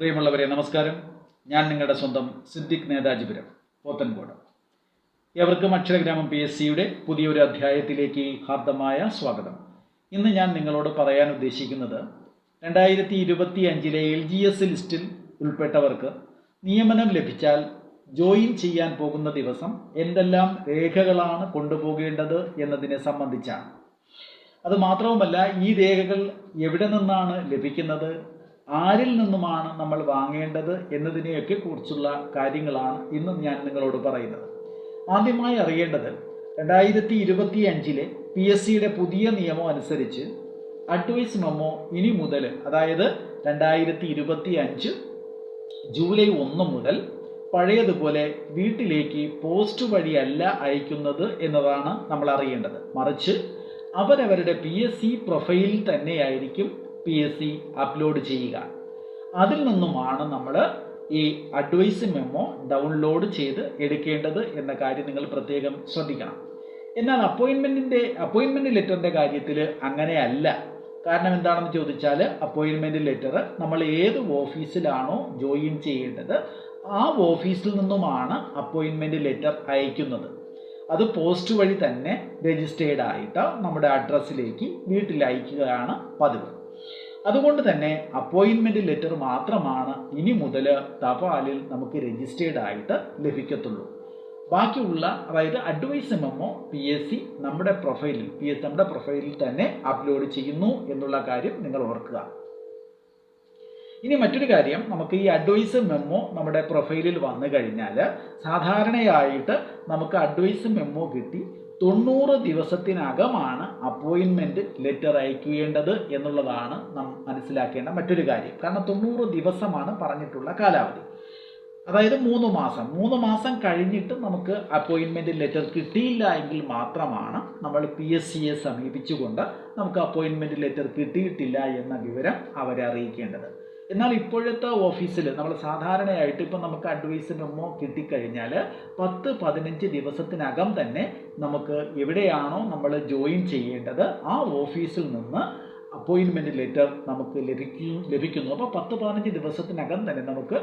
പ്രിയമുള്ളവരെ നമസ്കാരം. ഞാൻ നിങ്ങളുടെ സ്വന്തം സിദ്ദിഖ് നേതാജിപുരം പോത്തൻകോട്. എവർക്കും അക്ഷരഗ്രാമം പി എസ് സിയുടെ പുതിയൊരു അധ്യായത്തിലേക്ക് ഹാർദമായ സ്വാഗതം. ഇന്ന് ഞാൻ നിങ്ങളോട് പറയാൻ ഉദ്ദേശിക്കുന്നത് രണ്ടായിരത്തി ഇരുപത്തി അഞ്ചിലെ എൽ ജി എസ് ലിസ്റ്റിൽ ഉൾപ്പെട്ടവർക്ക് നിയമനം ലഭിച്ചാൽ ജോയിൻ ചെയ്യാൻ പോകുന്ന ദിവസം എന്തെല്ലാം രേഖകളാണ് കൊണ്ടുപോകേണ്ടത് എന്നതിനെ സംബന്ധിച്ചാണ്. അത് മാത്രവുമല്ല ഈ രേഖകൾ എവിടെ നിന്നാണ് ലഭിക്കുന്നത് ആരിൽ നിന്നുമാണ് നമ്മൾ വാങ്ങേണ്ടത് എന്നതിനെയൊക്കെ കുറിച്ചുള്ള കാര്യങ്ങളാണ് ഇന്ന് ഞാൻ നിങ്ങളോട് പറയുന്നത്. ആദ്യമായി അറിയേണ്ടത് രണ്ടായിരത്തി ഇരുപത്തി അഞ്ചിലെ പി എസ് സിയുടെ പുതിയ നിയമം അനുസരിച്ച് അഡ്വൈസ് മെമ്മോ ഇനി മുതൽ അതായത് രണ്ടായിരത്തി ഇരുപത്തി അഞ്ച് ജൂലൈ ഒന്ന് മുതൽ പഴയതുപോലെ വീട്ടിലേക്ക് പോസ്റ്റ് വഴിയല്ല അയക്കുന്നത് എന്നതാണ് നമ്മൾ അറിയേണ്ടത്. മറിച്ച് അവരവരുടെ പി എസ് സി പ്രൊഫൈലിൽ തന്നെയായിരിക്കും പി എസ് സി അപ്ലോഡ് ചെയ്യുക. അതിൽ നിന്നുമാണ് നമ്മൾ ഈ അഡ്വൈസ് മെമ്മോ ഡൗൺലോഡ് ചെയ്ത് എടുക്കേണ്ടത് എന്ന കാര്യം നിങ്ങൾ പ്രത്യേകം ശ്രദ്ധിക്കണം. എന്നാൽ അപ്പോയിൻമെന്റിന്റെ അപ്പോയിൻമെന്റ് ലെറ്ററിന്റെ കാര്യത്തിൽ അങ്ങനെയല്ല. കാരണം എന്താണെന്ന് ചോദിച്ചാൽ അപ്പോയിൻമെന്റ് ലെറ്റർ നമ്മൾ ഏത് ഓഫീസിലാണോ ജോയിൻ ചെയ്യേണ്ടത് ആ ഓഫീസിൽ നിന്നുമാണ് അപ്പോയിൻമെന്റ് ലെറ്റർ അയക്കുന്നത്. അത് പോസ്റ്റ് വഴി തന്നെ രജിസ്റ്റേർഡ് ആയിട്ട് നമ്മുടെ അഡ്രസ്സിലേക്ക് വീട്ടിൽ അയക്കുകയാണ് പതിവ്. അതുകൊണ്ട് തന്നെ അപ്പോയിൻമെന്റ് ലെറ്റർ മാത്രമാണ് ഇനി മുതൽ തപാലിൽ നമുക്ക് രജിസ്റ്റേർഡ് ആയിട്ട് ലഭിക്കത്തുള്ളൂ. ബാക്കിയുള്ള അതായത് advice memo P S C നമ്മുടെ പ്രൊഫൈലിൽ പി എസ് നമ്മുടെ പ്രൊഫൈലിൽ തന്നെ അപ്ലോഡ് ചെയ്യുന്നു എന്നുള്ള കാര്യം നിങ്ങൾ ഓർക്കുക. ഇനി മറ്റൊരു കാര്യം നമുക്ക് ഈ അഡ്വൈസ് മെമ്മോ നമ്മുടെ പ്രൊഫൈലിൽ വന്നു കഴിഞ്ഞാൽ സാധാരണയായിട്ട് നമുക്ക് അഡ്വൈസ് മെമ്മോ കിട്ടി തൊണ്ണൂറ് ദിവസത്തിനകമാണ് അപ്പോയിൻമെന്റ് ലെറ്റർ അയക്കേണ്ടത് എന്നുള്ളതാണ് നാം മനസ്സിലാക്കേണ്ട മറ്റൊരു കാര്യം. കാരണം തൊണ്ണൂറ് ദിവസമാണ് പറഞ്ഞിട്ടുള്ള കാലാവധി. അതായത് മൂന്ന് മാസം. മൂന്ന് മാസം കഴിഞ്ഞിട്ട് നമുക്ക് അപ്പോയിൻമെന്റ് ലെറ്റർ കിട്ടിയില്ല എങ്കിൽ മാത്രമാണ് നമ്മൾ പി എസ് സിയെ സമീപിച്ചുകൊണ്ട് നമുക്ക് അപ്പോയിൻമെന്റ് ലെറ്റർ കിട്ടിയിട്ടില്ല എന്ന വിവരം അവരെ അറിയിക്കേണ്ടത് എന്നാൽ ഇപ്പോഴത്തെ ഓഫീസിൽ നമ്മൾ സാധാരണയായിട്ട് ഇപ്പം നമുക്ക് അഡ്വൈസ് മെമ്മോ കിട്ടിക്കഴിഞ്ഞാൽ പത്ത് പതിനഞ്ച് ദിവസത്തിനകം തന്നെ നമുക്ക് എവിടെയാണോ നമ്മൾ ജോയിൻ ചെയ്യേണ്ടത് ആ ഓഫീസിൽ നിന്ന് അപ്പോയിൻമെന്റ് ലെറ്റർ നമുക്ക് ലഭിക്കും ലഭിക്കുന്നു. അപ്പോൾ പത്ത് പതിനഞ്ച് ദിവസത്തിനകം തന്നെ നമുക്ക്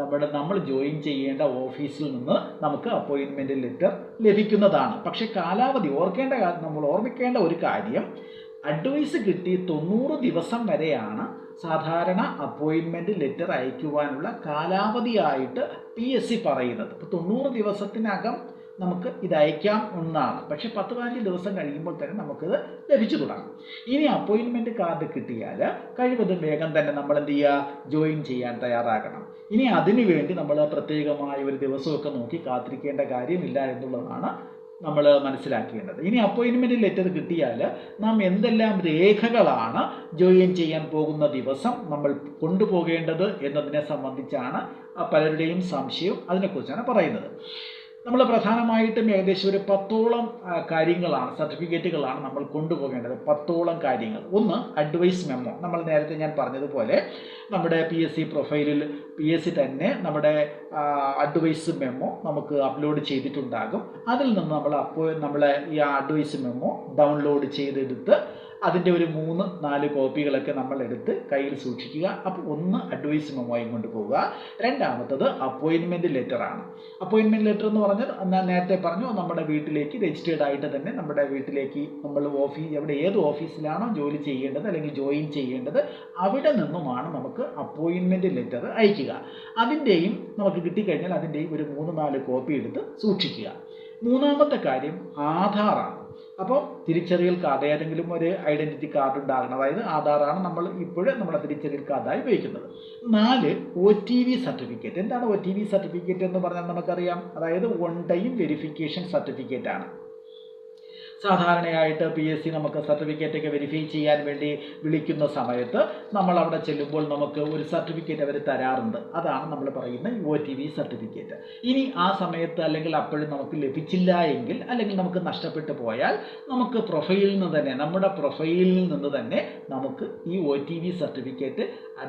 നമ്മുടെ നമ്മൾ ജോയിൻ ചെയ്യേണ്ട ഓഫീസിൽ നിന്ന് നമുക്ക് അപ്പോയിൻമെന്റ് ലെറ്റർ ലഭിക്കുന്നതാണ്. പക്ഷേ കാലാവധി ഓർക്കേണ്ട നമ്മൾ ഓർമ്മിക്കേണ്ട ഒരു കാര്യം അഡ്വൈസ് കിട്ടി തൊണ്ണൂറ് ദിവസം വരെയാണ് സാധാരണ അപ്പോയിൻമെന്റ് ലെറ്റർ അയക്കുവാനുള്ള കാലാവധിയായിട്ട് പി എസ് സി പറയുന്നത്. ഇപ്പോൾ തൊണ്ണൂറ് ദിവസത്തിനകം നമുക്ക് ഇത് അയക്കാം ഒന്നാണ് പക്ഷെ പത്ത് പതിനഞ്ച് ദിവസം കഴിയുമ്പോൾ തന്നെ നമുക്കിത് ലഭിച്ചു തുടങ്ങും. ഇനി അപ്പോയിൻമെന്റ് കാർഡ് കിട്ടിയാൽ കഴിവതും വേഗം തന്നെ നമ്മൾ എന്ത് ചെയ്യുക? ജോയിൻ ചെയ്യാൻ തയ്യാറാകണം. ഇനി അതിനുവേണ്ടി നമ്മൾ പ്രത്യേകമായ ഒരു ദിവസമൊക്കെ നോക്കി കാത്തിരിക്കേണ്ട കാര്യമില്ല എന്നുള്ളതാണ് നമ്മൾ മനസ്സിലാക്കേണ്ടത്. ഇനി അപ്പോയിൻമെന്റ് ലെറ്റർ കിട്ടിയാൽ നാം എന്തെല്ലാം രേഖകളാണ് ജോയിൻ ചെയ്യാൻ പോകുന്ന ദിവസം നമ്മൾ കൊണ്ടുപോകേണ്ടത് എന്നതിനെ സംബന്ധിച്ചാണ് പലരുടെയും സംശയം. അതിനെക്കുറിച്ചാണ് പറയുന്നത്. നമ്മൾ പ്രധാനമായിട്ടും ഏകദേശം ഒരു പത്തോളം കാര്യങ്ങളാണ് സർട്ടിഫിക്കറ്റുകളാണ് നമ്മൾ കൊണ്ടുപോകേണ്ടത്. പത്തോളം കാര്യങ്ങൾ. ഒന്ന് അഡ്വൈസ് മെമ്മോ നമ്മൾ നേരത്തെ ഞാൻ പറഞ്ഞതുപോലെ നമ്മുടെ പി എസ് സി പ്രൊഫൈലിൽ പി എസ് സി തന്നെ നമ്മുടെ അഡ്വൈസ് മെമ്മോ നമുക്ക് അപ്ലോഡ് ചെയ്തിട്ടുണ്ടാകും. അതിൽ നിന്ന് നമ്മൾ അപ്പോൾ നമ്മളെ ഈ അഡ്വൈസ് മെമ്മോ ഡൗൺലോഡ് ചെയ്തെടുത്ത് അതിന്റെ ഒരു മൂന്ന് നാല് കോപ്പികളൊക്കെ നമ്മൾ എടുത്ത് കയ്യിൽ സൂക്ഷിക്കുക. അപ്പോൾ ഒന്ന് അഡ്വൈസ് മെമ്മോയും കൊണ്ട് പോവുക. രണ്ടാമത്തത് അപ്പോയിൻമെന്റ് ലെറ്ററാണ് അപ്പോയിൻമെന്റ് ലെറ്റർ എന്ന് പറഞ്ഞാൽ നേരത്തെ പറഞ്ഞു നമ്മുടെ വീട്ടിലേക്ക് രജിസ്റ്റേർഡ് ആയിട്ട് തന്നെ നമ്മുടെ വീട്ടിലേക്ക് നമ്മൾ ഓഫീസ് എവിടെ ഏത് ഓഫീസിലാണോ ജോലി ചെയ്യേണ്ടത് അല്ലെങ്കിൽ ജോയിൻ ചെയ്യേണ്ടത് അവിടെ നിന്നുമാണ് നമുക്ക് അപ്പോയിൻമെന്റ് ലെറ്റർ അയക്കുക. അതിന്റെയും നമുക്ക് കിട്ടിക്കഴിഞ്ഞാൽ അതിന്റെയും ഒരു മൂന്ന് നാല് കോപ്പി എടുത്ത് സൂക്ഷിക്കുക. മൂന്നാമത്തെ കാര്യം ആധാറാണ്. അപ്പോൾ തിരിച്ചറിയൽ കാർഡ് ഏതെങ്കിലും ഒരു ഐഡന്റിറ്റി കാർഡ് ഉണ്ടാകണം. അതായത് ആധാറാണ് നമ്മൾ ഇപ്പോഴും നമ്മുടെ തിരിച്ചറിയൽ കാർഡായി ഉപയോഗിക്കുന്നത്. നാല് ഒ ടി വി സർട്ടിഫിക്കറ്റ് എന്താണ് ഒ ടി വി സർട്ടിഫിക്കറ്റ് എന്ന് പറഞ്ഞാൽ നമുക്കറിയാം. അതായത് വൺ ടൈം വെരിഫിക്കേഷൻ സർട്ടിഫിക്കറ്റ് ആണ്. സാധാരണയായിട്ട് പി എസ് സി നമുക്ക് സർട്ടിഫിക്കറ്റ് ഒക്കെ വെരിഫൈ ചെയ്യാൻ വേണ്ടി വിളിക്കുന്ന സമയത്ത് നമ്മൾ അവിടെ ചെല്ലുമ്പോൾ നമുക്ക് ഒരു സർട്ടിഫിക്കറ്റ് അവർ തരാറുണ്ട്. അതാണ് നമ്മൾ പറയുന്ന ഒ ടി വി സർട്ടിഫിക്കറ്റ് ഇനി ആ സമയത്ത് അല്ലെങ്കിൽ അപ്പോഴും നമുക്ക് ലഭിച്ചില്ല എങ്കിൽ അല്ലെങ്കിൽ നമുക്ക് നഷ്ടപ്പെട്ടു പോയാൽ നമുക്ക് പ്രൊഫൈലിൽ നിന്ന് തന്നെ നമ്മുടെ പ്രൊഫൈലിൽ നിന്ന് തന്നെ നമുക്ക് ഈ O T V certificate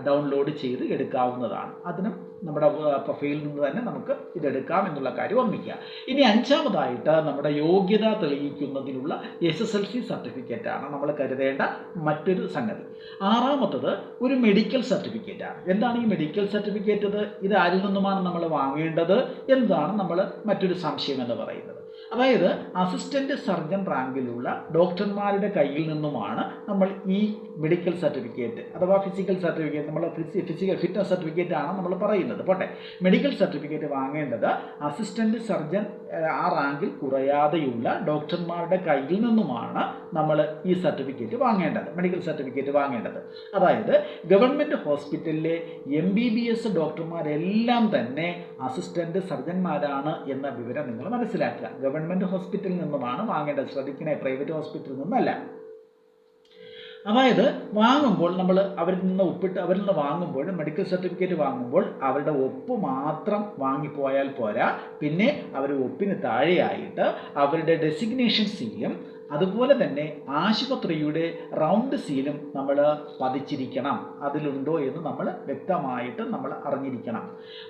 download ചെയ്ത് എടുക്കാവുന്നതാണ്. അതിനും നമ്മുടെ പ്രൊഫൈലിൽ നിന്ന് തന്നെ നമുക്ക് ഇതെടുക്കാം എന്നുള്ള കാര്യം ഓർമ്മിക്കുക. ഇനി അഞ്ചാമതായിട്ട് നമ്മുടെ യോഗ്യത തെളിയിക്കുന്നതിനുള്ള എസ് എസ് എൽ സി സർട്ടിഫിക്കറ്റാണ് നമ്മൾ കരുതേണ്ട മറ്റൊരു സംഗതി. ആറാമത്തത് ഒരു മെഡിക്കൽ സർട്ടിഫിക്കറ്റ് ആണ്. എന്താണ് ഈ മെഡിക്കൽ സർട്ടിഫിക്കറ്റ് ഇത്? ആരിൽ നിന്നുമാണ് നമ്മൾ വാങ്ങേണ്ടത്? എന്നതാണ് നമ്മൾ മറ്റൊരു സംശയം എന്ന് പറയുന്നത്? അതായത് അസിസ്റ്റന്റ് സർജൻ റാങ്കിലുള്ള ഡോക്ടർമാരുടെ കയ്യിൽ നിന്നുമാണ് നമ്മൾ ഈ മെഡിക്കൽ സർട്ടിഫിക്കറ്റ് അഥവാ ഫിസിക്കൽ സർട്ടിഫിക്കറ്റ് നമ്മൾ ഫിസിക്കൽ ഫിറ്റ്നസ് സർട്ടിഫിക്കറ്റ് ആണ് നമ്മൾ പറയുന്നത്. പോട്ടെ. മെഡിക്കൽ സർട്ടിഫിക്കറ്റ് വാങ്ങേണ്ടത് അസിസ്റ്റന്റ് സർജൻ ആ റാങ്കിൽ കുറയാതെയുള്ള ഡോക്ടർമാരുടെ കയ്യിൽ നിന്നുമാണ് നമ്മൾ ഈ സർട്ടിഫിക്കറ്റ് വാങ്ങേണ്ടത് മെഡിക്കൽ സർട്ടിഫിക്കറ്റ് വാങ്ങേണ്ടത്. അതായത് ഗവൺമെന്റ് ഹോസ്പിറ്റലിലെ എം ബി ബി എസ് ഡോക്ടർമാരെല്ലാം തന്നെ അസിസ്റ്റന്റ് സർജന്മാരാണ് എന്ന വിവരം നിങ്ങൾ മനസ്സിലാക്കുക. ഗവൺമെന്റ് ഹോസ്പിറ്റലിൽ നിന്നുമാണ് വാങ്ങേണ്ടത് ശ്രദ്ധിക്കണേ പ്രൈവറ്റ് ഹോസ്പിറ്റലിൽ നിന്നല്ല. അതായത് വാങ്ങുമ്പോൾ നമ്മൾ അവരിൽ നിന്ന് ഒപ്പിട്ട് അവരിൽ നിന്ന് വാങ്ങുമ്പോൾ മെഡിക്കൽ സർട്ടിഫിക്കറ്റ് വാങ്ങുമ്പോൾ അവരുടെ ഒപ്പ് മാത്രം വാങ്ങിപ്പോയാൽ പോരാ. പിന്നെ അവർ ഒപ്പിന് താഴെയായിട്ട് അവരുടെ ഡെസിഗ്നേഷൻ സീലും അതുപോലെ തന്നെ ആശുപത്രിയുടെ റൗണ്ട് സീലും നമ്മൾ പതിച്ചിരിക്കണം. അതിലുണ്ടോ എന്ന് നമ്മൾ വ്യക്തമായിട്ട് നമ്മൾ അറിഞ്ഞിരിക്കണം.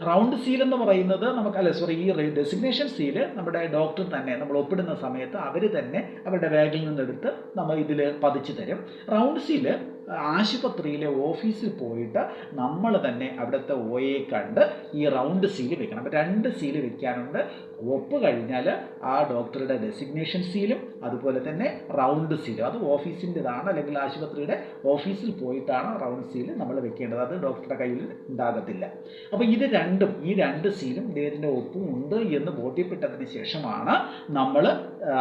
റൗണ്ട് സീൽ എന്ന് പറയുന്നത് നമുക്ക് അല്ല സോറി ഈ ഡെസിഗ്നേഷൻ സീൽ നമ്മുടെ ഡോക്ടർ തന്നെ നമ്മൾ ഒപ്പിടുന്ന സമയത്ത് അവർ തന്നെ അവരുടെ ബാഗിൽ നിന്നെടുത്ത് നമ്മൾ ഇതിൽ പതിച്ചു തരും. റൗണ്ട് സീൽ ആശുപത്രിയിലെ ഓഫീസിൽ പോയിട്ട് നമ്മൾ തന്നെ അവിടുത്തെ ഒയെ കണ്ട് ഈ റൗണ്ട് സീൽ വെക്കണം. അപ്പോൾ രണ്ട് സീൽ വെക്കാനുണ്ട്. ഒപ്പ് കഴിഞ്ഞാൽ ആ ഡോക്ടറുടെ ഡെസിഗ്നേഷൻ സീലും അതുപോലെ തന്നെ റൗണ്ട് സീലും അത് ഓഫീസിന്റെതാണ് അല്ലെങ്കിൽ ആശുപത്രിയുടെ ഓഫീസിൽ പോയിട്ടാണ് റൗണ്ട് സീൽ നമ്മൾ വെക്കേണ്ടത്. അത് ഡോക്ടറുടെ കയ്യിൽ ഉണ്ടാകത്തില്ല. അപ്പോൾ ഇത് രണ്ടും ഈ രണ്ട് സീലും ഇദ്ദേഹത്തിന്റെ ഒപ്പും ഉണ്ട് എന്ന് ബോധ്യപ്പെട്ടതിന് ശേഷമാണ് നമ്മൾ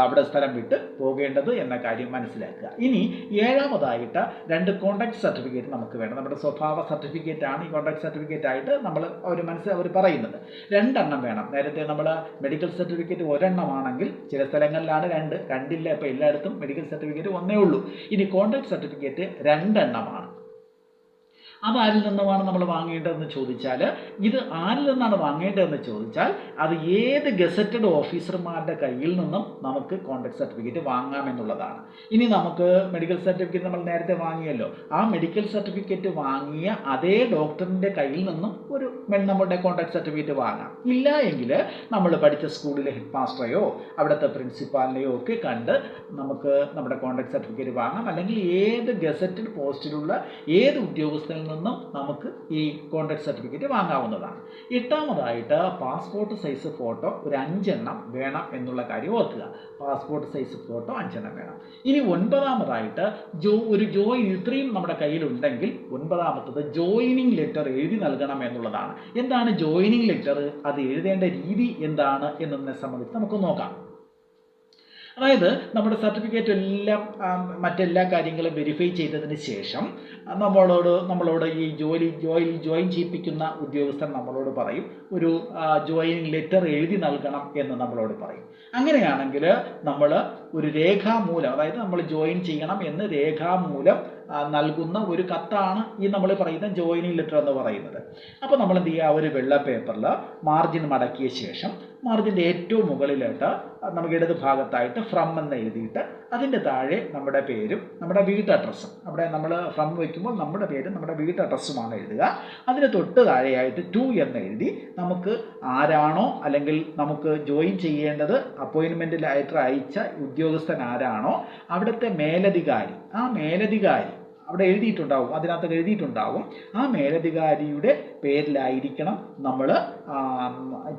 അവിടെ സ്ഥലം വിട്ട് പോകേണ്ടത് എന്ന കാര്യം മനസ്സിലാക്കുക. ഇനി ഏഴാമതായിട്ട് രണ്ട് കോൺടാക്ട് സർട്ടിഫിക്കറ്റ് നമുക്ക് വേണം. നമ്മുടെ സ്വഭാവ സർട്ടിഫിക്കറ്റ് ആണ് ഈ കോൺടാക്ട് സർട്ടിഫിക്കറ്റ് ആയിട്ട് നമ്മൾ അവർ മനസ്സിൽ അവർ പറയുന്നത്. രണ്ടെണ്ണം വേണം. നേരത്തെ നമ്മൾ മെഡിക്കൽ സർട്ടിഫിക്കറ്റ് ഒരെണ്ണമാണെങ്കിൽ ചില സ്ഥലങ്ങളിലാണ് രണ്ട്. രണ്ടില്ല ഇപ്പോൾ എല്ലായിടത്തും മെഡിക്കൽ സർട്ടിഫിക്കറ്റ് ഒന്നേ ഉള്ളൂ. ഇനി കോൺടാക്ട് സർട്ടിഫിക്കറ്റ് രണ്ടെണ്ണമാണ്. അത് ആരിൽ നിന്നുമാണ് നമ്മൾ വാങ്ങേണ്ടതെന്ന് ചോദിച്ചാൽ ഇത് ആരിൽ നിന്നാണ് വാങ്ങേണ്ടതെന്ന് ചോദിച്ചാൽ അത് ഏത് ഗസറ്റഡ് ഓഫീസർമാരുടെ കയ്യിൽ നിന്നും നമുക്ക് കോൺടാക്ട് സർട്ടിഫിക്കറ്റ് വാങ്ങാമെന്നുള്ളതാണ് ഇനി നമുക്ക് മെഡിക്കൽ സർട്ടിഫിക്കറ്റ് നമ്മൾ നേരത്തെ വാങ്ങിയല്ലോ. ആ മെഡിക്കൽ സർട്ടിഫിക്കറ്റ് വാങ്ങിയ അതേ ഡോക്ടറിന്റെ കയ്യിൽ നിന്നും ഒരു നമ്മുടെ കോൺടാക്ട് സർട്ടിഫിക്കറ്റ് വാങ്ങാം. ഇല്ല എങ്കിൽ നമ്മൾ പഠിച്ച സ്കൂളിലെ ഹെഡ് മാസ്റ്ററെയോ അവിടുത്തെ പ്രിൻസിപ്പാലിനെയോ ഒക്കെ കണ്ട് നമുക്ക് നമ്മുടെ കോൺടാക്ട് സർട്ടിഫിക്കറ്റ് വാങ്ങാം. അല്ലെങ്കിൽ ഏത് ഗസറ്റഡ് പോസ്റ്റിലുള്ള ഏത് ഉദ്യോഗസ്ഥനിൽ നിന്നും നമുക്ക് ഈ കോൺടാക്ട് സർട്ടിഫിക്കറ്റ് വാങ്ങാവുന്നതാണ്. എട്ടാമതായിട്ട് പാസ്പോർട്ട് സൈസ് ഫോട്ടോ ഒരു അഞ്ചെണ്ണം വേണം എന്നുള്ള കാര്യം ഓർക്കുക. പാസ്പോർട്ട് സൈസ് ഫോട്ടോ അഞ്ചെണ്ണം വേണം. ഇനി ഒൻപതാമതായിട്ട് ജോ ഒരു ജോയിൻ ഇത്രയും നമ്മുടെ കയ്യിലുണ്ടെങ്കിൽ ഒൻപതാമത്തത് ജോയിനിങ് ലെറ്റർ എഴുതി നൽകണം എന്നുള്ളതാണ്. എന്താണ് ജോയിനിങ് ലെറ്റർ അത് എഴുതേണ്ട രീതി എന്താണ് എന്നതിനെ സംബന്ധിച്ച് നമുക്ക് നോക്കാം. അതായത് നമ്മുടെ സർട്ടിഫിക്കറ്റ് എല്ലാം മറ്റെല്ലാ കാര്യങ്ങളും വെരിഫൈ ചെയ്തതിന് ശേഷം നമ്മളോട് നമ്മളോട് ഈ ജോലി ജോയിൽ ജോയിൻ ചെയ്യിപ്പിക്കുന്ന ഉദ്യോഗസ്ഥൻ നമ്മളോട് പറയും. ഒരു ജോയിനിങ് ലെറ്റർ എഴുതി നൽകണം എന്ന് നമ്മളോട് പറയും. അങ്ങനെയാണെങ്കിൽ നമ്മൾ ഒരു രേഖാമൂലം അതായത് നമ്മൾ ജോയിൻ ചെയ്യണം എന്ന് രേഖാമൂലം നൽകുന്ന ഒരു കത്താണ് ഈ നമ്മൾ പറയുന്ന ജോയിനിങ് ലെറ്റർ എന്ന് പറയുന്നത്. അപ്പോൾ നമ്മൾ എന്ത് ചെയ്യുക ഒരു വെള്ള പേപ്പറിൽ മാർജിൻ മടക്കിയ ശേഷം മാർജിന്റെ ഏറ്റവും മുകളിലായിട്ട് നമുക്ക് ഇടത് ഭാഗത്തായിട്ട് ഫ്രം എന്ന് എഴുതിയിട്ട് അതിന്റെ താഴെ നമ്മുടെ പേരും നമ്മുടെ വീട്ട് അഡ്രസ്സും അവിടെ നമ്മൾ ഫ്രം വയ്ക്കുമ്പോൾ നമ്മുടെ പേരും നമ്മുടെ വീട്ട് അഡ്രസ്സുമാണ് എഴുതുക. അതിന് തൊട്ട് താഴെയായിട്ട് ടു എന്ന് എഴുതി നമുക്ക് ആരാണോ അല്ലെങ്കിൽ നമുക്ക് ജോയിൻ ചെയ്യേണ്ടത് അപ്പോയിൻമെന്റ് ലെറ്റർ അയച്ച ഉദ്യോഗസ്ഥൻ ആരാണോ അവിടുത്തെ മേലധികാരി. ആ മേലധികാരി അവിടെ എഴുതിയിട്ടുണ്ടാവും അതിനകത്ത് എഴുതിയിട്ടുണ്ടാവും. ആ മേലധികാരിയുടെ പേരിലായിരിക്കണം നമ്മൾ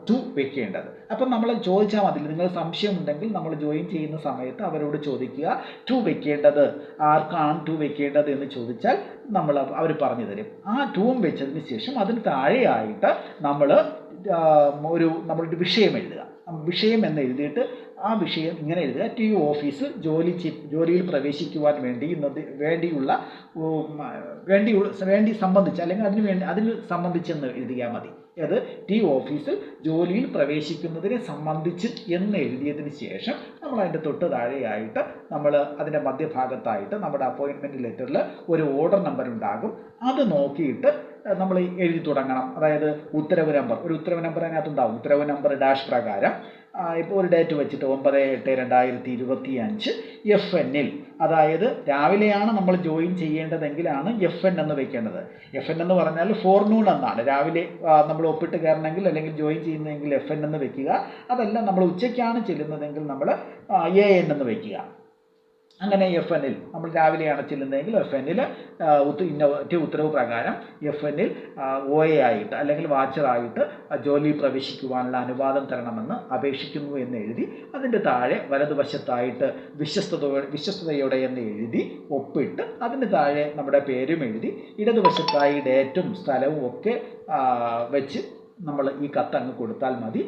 ടു വെക്കേണ്ടത്. അപ്പം നമ്മൾ ചോദിച്ചാൽ മതി. നിങ്ങൾ സംശയമുണ്ടെങ്കിൽ നമ്മൾ ജോയിൻ ചെയ്യുന്ന സമയത്ത് അവരോട് ചോദിക്കുക ടു വെക്കേണ്ടത്? ആർക്കാണ് ടു വെക്കേണ്ടത്? എന്ന് ചോദിച്ചാൽ നമ്മൾ അവർ പറഞ്ഞു തരും. ആ ടൂം വെച്ചതിന് ശേഷം അതിന് താഴെയായിട്ട് നമ്മൾ ഒരു നമ്മളൊരു വിഷയം എഴുതുക. വിഷയം എന്ന് എഴുതിയിട്ട് ആ വിഷയം ഇങ്ങനെ എഴുതുക. ടി ഓഫീസ് ജോലി ജോലിയിൽ പ്രവേശിക്കുവാൻ വേണ്ടി വേണ്ടിയുള്ള വേണ്ടി വേണ്ടി സംബന്ധിച്ച് അല്ലെങ്കിൽ അതിന് വേണ്ടി അതിന് സംബന്ധിച്ചെന്ന് എഴുതിയാൽ മതി. അത് ടി ഓഫീസിൽ ജോലിയിൽ പ്രവേശിക്കുന്നതിനെ സംബന്ധിച്ച് എന്ന് എഴുതിയതിന് ശേഷം നമ്മൾ അതിന്റെ തൊട്ട് താഴെയായിട്ട് നമ്മൾ അതിന്റെ മധ്യഭാഗത്തായിട്ട് നമ്മുടെ അപ്പോയിൻമെന്റ് ലെറ്ററിൽ ഒരു ഓർഡർ നമ്പർ ഉണ്ടാകും. അത് നോക്കിയിട്ട് നമ്മൾ എഴുതി തുടങ്ങണം. അതായത് ഉത്തരവ് നമ്പർ ഒരു ഉത്തരവ് നമ്പർ അതിനകത്തുണ്ടാവും. ഉത്തരവ് നമ്പർ ഡാഷ് പ്രകാരം ഇപ്പോൾ ഒരു ഡേറ്റ് വെച്ചിട്ട് ഒമ്പത് എട്ട് രണ്ടായിരത്തി ഇരുപത്തി അഞ്ച് എഫ് എന്നിൽ അതായത് രാവിലെയാണ് നമ്മൾ ജോയിൻ ചെയ്യേണ്ടതെങ്കിലാണ് എഫ് എൻ എന്ന് വെക്കേണ്ടത്. എഫ് എൻ എന്ന് പറഞ്ഞാൽ ഫോർനൂൺ എന്നാണ്. രാവിലെ നമ്മൾ ഒപ്പിട്ട് കയറണമെങ്കിൽ അല്ലെങ്കിൽ ജോയിൻ ചെയ്യുന്നതെങ്കിൽ എഫ് എൻ എന്ന് വെക്കുക. അതല്ല നമ്മൾ ഉച്ചയ്ക്കാണ് ചെല്ലുന്നതെങ്കിൽ നമ്മൾ എ എൻ എന്ന് വെക്കുക. അങ്ങനെ എഫ് എന്നിൽ നമ്മൾ രാവിലെയാണ് ചെല്ലുന്നതെങ്കിൽ എഫ് എന്നിൽ ഇന്ന ഒറ്റ ഉത്തരവ് പ്രകാരം എഫ് എന്നിൽ ഒ എ ആയിട്ട് അല്ലെങ്കിൽ വാച്ചറായിട്ട് ജോലി പ്രവേശിക്കുവാനുള്ള അനുവാദം തരണമെന്ന് അപേക്ഷിക്കുന്നു എന്ന് എഴുതി അതിന്റെ താഴെ വലതുവശത്തായിട്ട് വിശ്വസ്തത വിശ്വസ്തതയോടെ എന്ന് എഴുതി ഒപ്പിട്ട് അതിന് താഴെ നമ്മുടെ പേരും എഴുതി ഇടതുവശത്തായി ഡേറ്റും സ്ഥലവും ഒക്കെ വെച്ച് നമ്മൾ ഈ കത്ത് അങ്ങ് കൊടുത്താൽ മതി.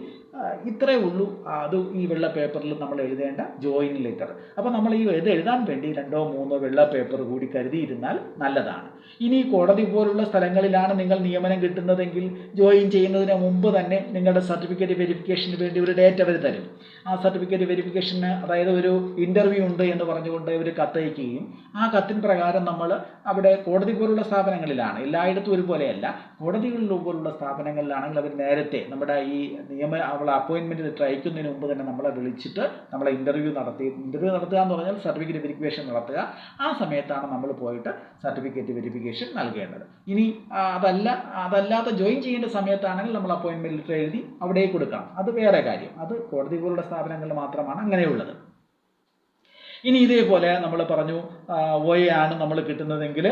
ഇത്രയേ ഉള്ളൂ. അത് ഈ വെള്ള പേപ്പറിൽ നമ്മൾ എഴുതേണ്ട ജോയിൻ ലെറ്റർ. അപ്പോൾ നമ്മൾ ഈ ഇത് എഴുതാൻ വേണ്ടി രണ്ടോ മൂന്നോ വെള്ള പേപ്പർ കൂടി കരുതിയിരുന്നാൽ നല്ലതാണ്. ഇനി കോടതി പോലുള്ള സ്ഥലങ്ങളിലാണ് നിങ്ങൾ നിയമനം കിട്ടുന്നതെങ്കിൽ ജോയിൻ ചെയ്യുന്നതിന് മുമ്പ് തന്നെ നിങ്ങളുടെ സർട്ടിഫിക്കറ്റ് വെരിഫിക്കേഷന് വേണ്ടി ഒരു ഡേറ്റ് അവർ തരും. ആ സർട്ടിഫിക്കറ്റ് വെരിഫിക്കേഷന് അതായത് ഒരു ഇന്റർവ്യൂ ഉണ്ട് എന്ന് പറഞ്ഞുകൊണ്ട് ഒരു കത്തയക്കുകയും ആ കത്തിൻ പ്രകാരം നമ്മൾ അവിടെ കോടതി പോലുള്ള സ്ഥാപനങ്ങളിലാണ്. എല്ലായിടത്തും ഒരുപോലെയല്ല. കോടതികളിൽ പോലുള്ള സ്ഥാപനങ്ങളിലാണെങ്കിൽ അവർ നേരത്തെ നമ്മുടെ ഈ നിയമ അവളെ അപ്പോയിൻമെന്റ് ലെറ്റർ അയക്കുന്നതിന് മുമ്പ് തന്നെ നമ്മളെ വിളിച്ചിട്ട് നമ്മളെ ഇന്റർവ്യൂ നടത്തി ഇന്റർവ്യൂ നടത്തുക എന്ന് പറഞ്ഞാൽ സർട്ടിഫിക്കറ്റ് വെരിഫിക്കേഷൻ നടത്തുക. ആ സമയത്താണ് നമ്മൾ പോയിട്ട് സർട്ടിഫിക്കറ്റ് വെരിഫിക്കേഷൻ നൽകേണ്ടത്. ഇനി അതല്ല അതല്ലാത്ത ജോയിൻ ചെയ്യേണ്ട സമയത്താണെങ്കിൽ നമ്മൾ അപ്പോയിൻമെന്റ് ലെറ്റർ എഴുതി അവിടെ കൊടുക്കണം. അത് വേറെ കാര്യം. അത് കോടതി പോലുള്ള സ്ഥാപനങ്ങളിൽ മാത്രമാണ് അങ്ങനെയുള്ളത്. ഇനി ഇതേപോലെ നമ്മൾ പറഞ്ഞു ഒ ആണ് നമ്മൾ കിട്ടുന്നതെങ്കിൽ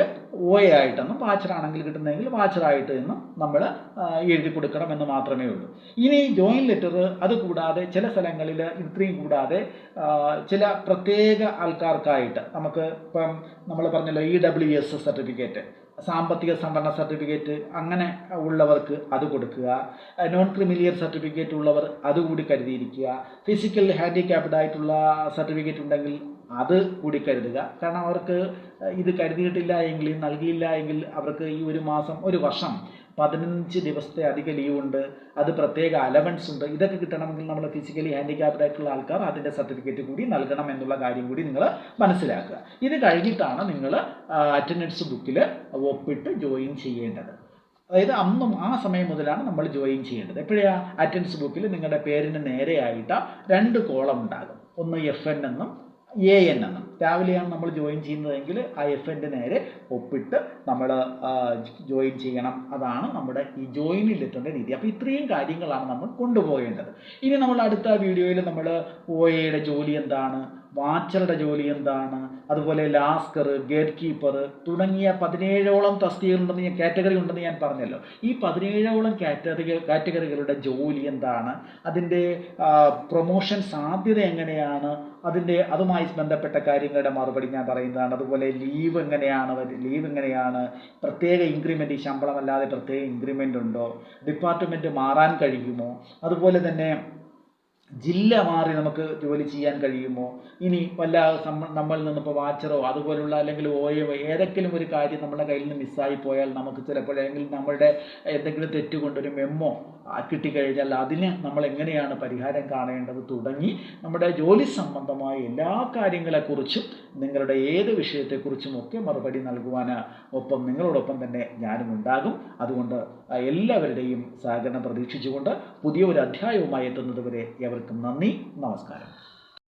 ഒ ആയിട്ടെന്നും വാച്ചറാണെങ്കിൽ കിട്ടുന്നതെങ്കിൽ വാച്ചറായിട്ട് എന്നും നമ്മൾ എഴുതി കൊടുക്കണം എന്ന് മാത്രമേ ഉള്ളൂ. ഇനി ജോയിൻ ലെറ്റർ അത് കൂടാതെ ചില സ്ഥലങ്ങളിൽ ഇത്രയും കൂടാതെ ചില പ്രത്യേക ആൾക്കാർക്കായിട്ട് നമുക്ക് ഇപ്പം നമ്മൾ പറഞ്ഞല്ലോ ഇ ഡബ്ല്യു എസ് സർട്ടിഫിക്കറ്റ് സാമ്പത്തിക സംവരണ സർട്ടിഫിക്കറ്റ് അങ്ങനെ ഉള്ളവർക്ക് അത് കൊടുക്കുക നോൺ ക്രിമിലിയർ സർട്ടിഫിക്കറ്റ് ഉള്ളവർ അതുകൂടി കരുതിയിരിക്കുക ഫിസിക്കൽ ഹാൻഡിക്യാപ്ഡ് ആയിട്ടുള്ള സർട്ടിഫിക്കറ്റ് ഉണ്ടെങ്കിൽ അത് കൂടി കരുതുക. കാരണം അവർക്ക് ഇത് കരുതിയിട്ടില്ല എങ്കിൽ നൽകിയില്ല എങ്കിൽ അവർക്ക് ഈ ഒരു മാസം ഒരു വർഷം പതിനഞ്ച് ദിവസത്തെ അധിക ലീവ് ഉണ്ട്. അത് പ്രത്യേക അലവൻസ് ഉണ്ട്. ഇതൊക്കെ കിട്ടണമെങ്കിൽ നമ്മൾ ഫിസിക്കലി ഹാൻഡിക്യാപ്ഡ് ആയിട്ടുള്ള ആൾക്കാർ അതിന്റെ സർട്ടിഫിക്കറ്റ് കൂടി നൽകണം എന്നുള്ള കാര്യം കൂടി നിങ്ങൾ മനസ്സിലാക്കുക. ഇത് കഴിഞ്ഞിട്ടാണ് നിങ്ങൾ അറ്റൻഡൻസ് ബുക്കിൽ ഒപ്പിട്ട് ജോയിൻ ചെയ്യേണ്ടത്. അതായത് അന്നും ആ സമയം മുതലാണ് നമ്മൾ ജോയിൻ ചെയ്യേണ്ടത്. എപ്പോഴാണ് അറ്റൻഡൻസ് ബുക്കിൽ നിങ്ങളുടെ പേരിന് നേരെയായിട്ട് രണ്ട് കോളം ഉണ്ടാകും. ഒന്ന് എഫ് എൻ എന്നും എ എൻ എന്ന് രാവിലെയാണ് നമ്മൾ ജോയിൻ ചെയ്യുന്നതെങ്കിൽ ആ എഫ് എന്റെ നേരെ ഒപ്പിട്ട് നമ്മൾ ജോയിൻ ചെയ്യണം. അതാണ് നമ്മുടെ ഈ ജോയിനിൽ എത്തേണ്ട രീതി. അപ്പോൾ ഇത്രയും കാര്യങ്ങളാണ് നമ്മൾ കൊണ്ടുപോകേണ്ടത്. ഇനി നമ്മൾ അടുത്ത വീഡിയോയിൽ നമ്മൾ ഒ എയുടെ ജോലി എന്താണ്? വാച്ചറുടെ ജോലി എന്താണ്? അതുപോലെ ലാസ്കർ ഗേറ്റ് കീപ്പർ തുടങ്ങിയ പതിനേഴോളം തസ്തികകളുണ്ടെന്ന് ഞാൻ കാറ്റഗറി ഉണ്ടെന്ന് ഞാൻ പറഞ്ഞല്ലോ. ഈ പതിനേഴോളം കാറ്റഗറി കാറ്റഗറികളുടെ ജോലി എന്താണ്? അതിന്റെ പ്രൊമോഷൻ സാധ്യത എങ്ങനെയാണ്? അതിന്റെ അതുമായി ബന്ധപ്പെട്ട കാര്യങ്ങളുടെ മറുപടി ഞാൻ പറയുന്നതാണ്. അതുപോലെ ലീവ് എങ്ങനെയാണ്? ലീവ് എങ്ങനെയാണ്? പ്രത്യേക ഇൻക്രിമെന്റ് ഈ ശമ്പളമല്ലാതെ പ്രത്യേക ഇൻക്രിമെന്റ് ഉണ്ടോ? ഡിപ്പാർട്ട്മെന്റ് മാറാൻ കഴിയുമോ? അതുപോലെ തന്നെ ജില്ല മാറി നമുക്ക് ജോലി ചെയ്യാൻ കഴിയുമോ? ഇനി വല്ല നമ്മ നമ്മളിൽ നിന്നിപ്പോൾ വാച്ചറോ അതുപോലുള്ള അല്ലെങ്കിൽ ഓയോ ഏതെങ്കിലും ഒരു കാര്യം നമ്മുടെ കയ്യിൽ നിന്ന് മിസ്സായി പോയാൽ നമുക്ക് ചിലപ്പോൾ അല്ലെങ്കിൽ നമ്മളുടെ എന്തെങ്കിലും തെറ്റ് കൊണ്ടൊരു മെമ്മോ കിട്ടിക്കഴിഞ്ഞാൽ അതിന് നമ്മൾ എങ്ങനെയാണ് പരിഹാരം കാണേണ്ടത് തുടങ്ങി നമ്മുടെ ജോലി സംബന്ധമായ എല്ലാ കാര്യങ്ങളെക്കുറിച്ചും നിങ്ങളുടെ ഏത് വിഷയത്തെക്കുറിച്ചും ഒക്കെ മറുപടി നൽകുവാൻ ഒപ്പം നിങ്ങളോടൊപ്പം തന്നെ ഞാനും ഉണ്ടാകും. അതുകൊണ്ട് എല്ലാവരുടെയും സഹകരണം പ്രതീക്ഷിച്ചുകൊണ്ട് പുതിയ ഒരു അധ്യായവുമായി എത്തുന്നത് വരെ എവർക്കും നന്ദി. നമസ്കാരം.